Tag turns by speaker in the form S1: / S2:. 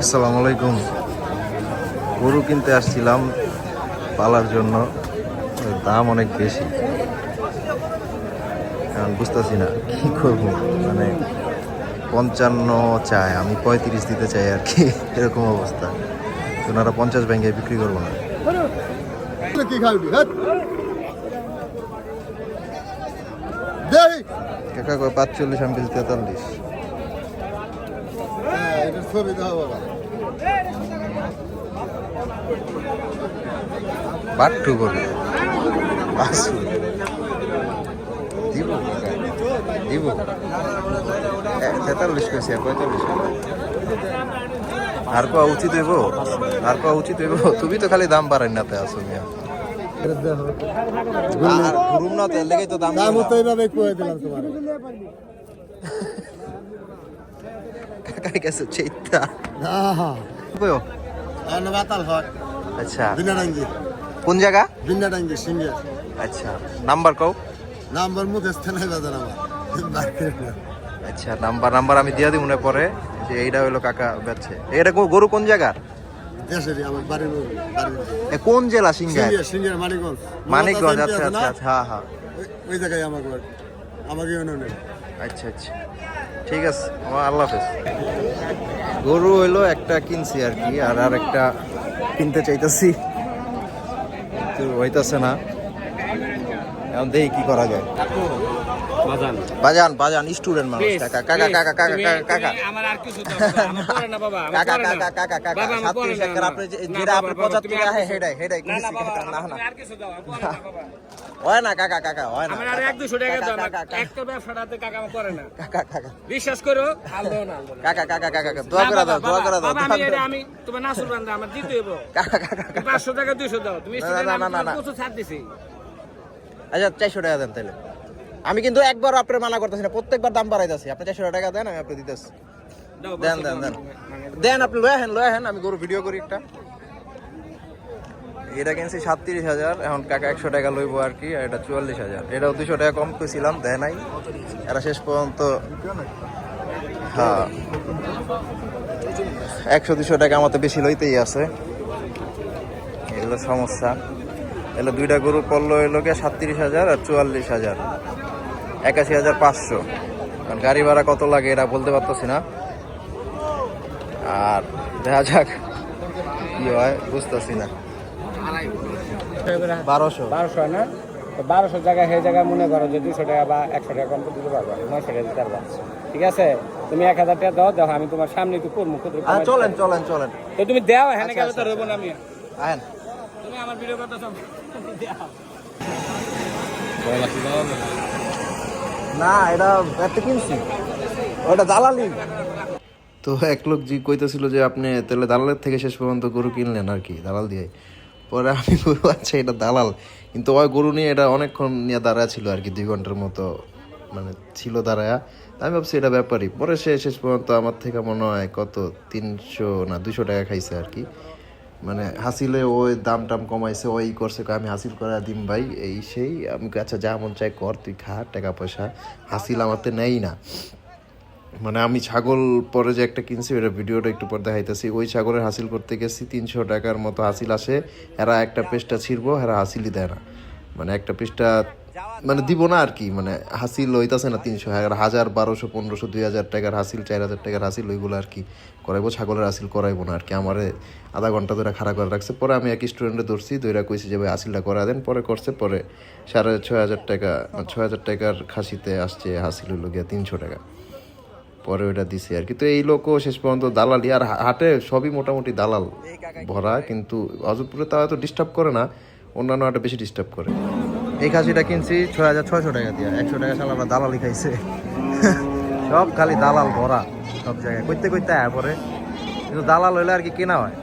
S1: আসসালামু আলাইকুম গরু কিনতে আসছিলাম পালার জন্য। দাম অনেক বেশি। এখন বুঝতেছি না কি করব? মানে পঞ্চান্ন চায় আমি পঁয়ত্রিশ দিতে চাই আর কি এরকম অবস্থা। ওনারা পঞ্চাশ ব্যাংকে বিক্রি করব না।
S2: হ্যাঁ?
S1: কাকা কয় পাঁচচল্লিশ আমি বেশি তেতাল্লিশ।
S2: এটা ছবি দাও বাবা
S1: করবে। পাঁচশো দিব। দিব। তেতাল্লিশ কইছি আর পঁয়তাল্লিশ আর কোয়া উচিত হইব? আর কোয়া উচিত হইব? তুমি তো খালি দাম বাড়াই না তে আসো মিয়া আর ঘুরুম না তো লেগেই তো দাম
S2: দাম। তো এইভাবে কয়ে দিলাম তোমার।
S1: কাকাই গেছে
S2: হয়।
S1: আচ্ছা। কোন জায়গা?
S2: বিনাডাঙ্গি সিঙ্গে
S1: আচ্ছা। নাম্বার কও?
S2: নাম্বার মুখে স্থানে বাজার আমার।
S1: আচ্ছা নাম্বার নাম্বার আমি দিয়া দিব মনে পরে যে এইটা হলো কাকা বেচছে। এটা গরু কোন জায়গার
S2: আমার
S1: কোন জেলা সিঙ্গার?
S2: সিঙ্গে সিঙ্গে মানিকগঞ্জ।
S1: মানিকগঞ্জ আচ্ছা আচ্ছা হ্যাঁ হ্যাঁ
S2: ওই- জায়গায় বাড়ি। আমাকে
S1: আচ্ছা আচ্ছা। ঠিক আছে, আমার আল্লাহ হাফেজ। গরু হইল একটা কিনছি আর কি, আর আর একটা কিনতে চাইতেছি। হইতেছে হইতাছে না। এখন দেখি কি করা যায়। বাজান। বাজান স্টুডেন্ট মানুষ। কাকা কাকা কাকা কাকা কাকা। কাকা
S3: আমার আর কিছু না, আমার না বাবা,
S1: কাকা
S3: না।
S1: কাকা কাকা কাকা।
S3: আমার না,
S1: আপনি যে-
S3: না,
S1: যেটা আপনি
S3: বাবা,
S1: পঁচাত্তর
S3: তুমি আর
S1: আহে
S3: কিছু-
S1: হেডাই হেডাই
S3: না, না,
S1: না
S3: আর কিছু দাও, না, বাবা।
S1: হয় না কাকা কাকা হয় না
S3: আমার আর এক দুশো টাকা দাও,
S1: কাকা,
S3: একটা ব্যবসাটাতে কাকা আমার পরে না।
S1: কাকা কাকা।
S3: বিশ্বাস করো আল দাও না,
S1: কাকা কাকা কাকা কাকা দোয়া করে দাও দোয়া করে দাও
S3: আমি এটা- আমি তোমার নাসুর বান্ধা, আমার দিতে হইব।
S1: কাকা কাকা কাকা।
S3: তুমি পাঁচশো টাকা দুইশো দাও। তুমি
S1: না, না,
S3: আমি
S1: না, না,
S3: তোমার ছাড় দিছি।
S1: আচ্ছা চারশো টাকা দেন তাহলে। আমি কিন্তু একবার আপনার মানা করতেছি না প্রত্যেকবার দাম বাড়াইতেছি। আপনি চারশো টাকা দেন আমি আপনি দিতেছি। দেন দেন দেন। দেন আপনি লয়ে হেন লয়ে হেন আমি গরু ভিডিও করি একটা। এটা কিনছি সাতত্রিশ হাজার এখন কাকা একশো টাকা লইব আর কি আর এটা চুয়াল্লিশ হাজার। এটাও দুশো টাকা কম করেছিলাম দেয় নাই। এরা শেষ পর্যন্ত হ্যাঁ। একশো দুশো টাকা আমাদের বেশি লইতেই আছে। এগুলো সমস্যা। এগুলো দুইটা গরু পড়ল এলো গিয়ে সাতত্রিশ হাজার আর চুয়াল্লিশ হাজার। একাশি হাজার পাঁচশো। কারণ গাড়ি ভাড়া কত লাগে এটা বলতে পারতেছি না। আর দেখা যাক কি হয় বুঝতেছি না। বারোশো।
S3: বারোশো না? বারোশো জায়গায় সেই জায়গায় মনে করো যে দুশো টাকা বা একশো টাকা কম দিতে পারবা নয়শো টাকা দিতে পারবা। ঠিক আছে? তুমি এক হাজার টাকা দাও দেখো আমি তোমার সামনে একটু করব
S1: আচ্ছা চলেন চলেন চলেন।
S3: তো তুমি দেও হ্যাঁ
S1: আচ্ছা,
S3: গেলে তো
S1: আচ্ছা,
S3: রইব না আমি।
S1: আহেন
S3: তুমি আমার ভিডিও কথা সব দেও
S1: না, এটা একটা কিনছি। ওটা দালালি। তো এক লোক জি কইতেছিল যে আপনি তাহলে দালালের থেকে শেষ পর্যন্ত গরু কিনলেন আর কি, দালাল দিয়ে। পরে আমি বলব আচ্ছা এটা দালাল। কিন্তু ওই গরু নিয়ে এটা অনেকক্ষণ নিয়ে দাঁড়ায় ছিল আর কি, দুই ঘণ্টার মতো মানে ছিল দাঁড়ায়া। আমি ভাবছি এটা ব্যাপারই। পরে সে শেষ পর্যন্ত আমার থেকে মনে হয় কত, তিনশো না দুশো টাকা খাইছে আর কি। মানে হাসিলে ওই দাম টাম কমাইছে, ওই করছে আমি হাসিল করা দিম ভাই, এই সেই। আমি আচ্ছা যা মন চাই কর, তুই খা, টাকা পয়সা। হাসিল আমারতে নেই না। মানে আমি ছাগল পরে যে একটা কিনছি ওটা ভিডিওটা একটু পর দেখাইতেছি। ওই ছাগলের হাসিল করতে গেছি, তিনশো টাকার মতো হাসিল আসে। এরা একটা পেস্টটা ছিড়বো, এরা হাসিলই দেয় না। মানে একটা পেস্টটা মানে দিব না আর কি মানে হাসিল হইতাছে না তিনশো হাজার, বারোশো, পনেরোশো, দুই হাজার টাকার হাসিল, চার হাজার টাকার হাসিল, ওইগুলো আর কি করাইবো, ছাগলের হাসিল করাইবো না আর কি। আমার আধা ঘণ্টা ধরে খাড়া করে রাখছে। পরে আমি এক স্টুডেন্টে ধরছি, দইরা কইছি যে, ভাই, হাসিলটা করা দেন। পরে করছে, পরে সাড়ে ছয় হাজার টাকা, ছয় হাজার টাকার খাসিতে আসছে, হাসিল হইল গিয়া তিনশো টাকা। পরে ওইটা দিছে আর কি। তো এই লোকও শেষ পর্যন্ত দালালি, আর হাটে সবই মোটামুটি দালাল ভরা, কিন্তু অযোধপুরে তাও তো ডিস্টার্ব করে না, অন্যান্য হাটে বেশি ডিস্টার্ব করে। এই খাসিটা কিনছি ছয় হাজার ছয়শো টাকা দিয়ে। একশো টাকা সাল আমরা দালালি খাইছে। সব খালি দালাল ভরা সব জায়গায়। করতে করতে আয়া পরে। কিন্তু দালাল হইলে আর কি কেনা হয়?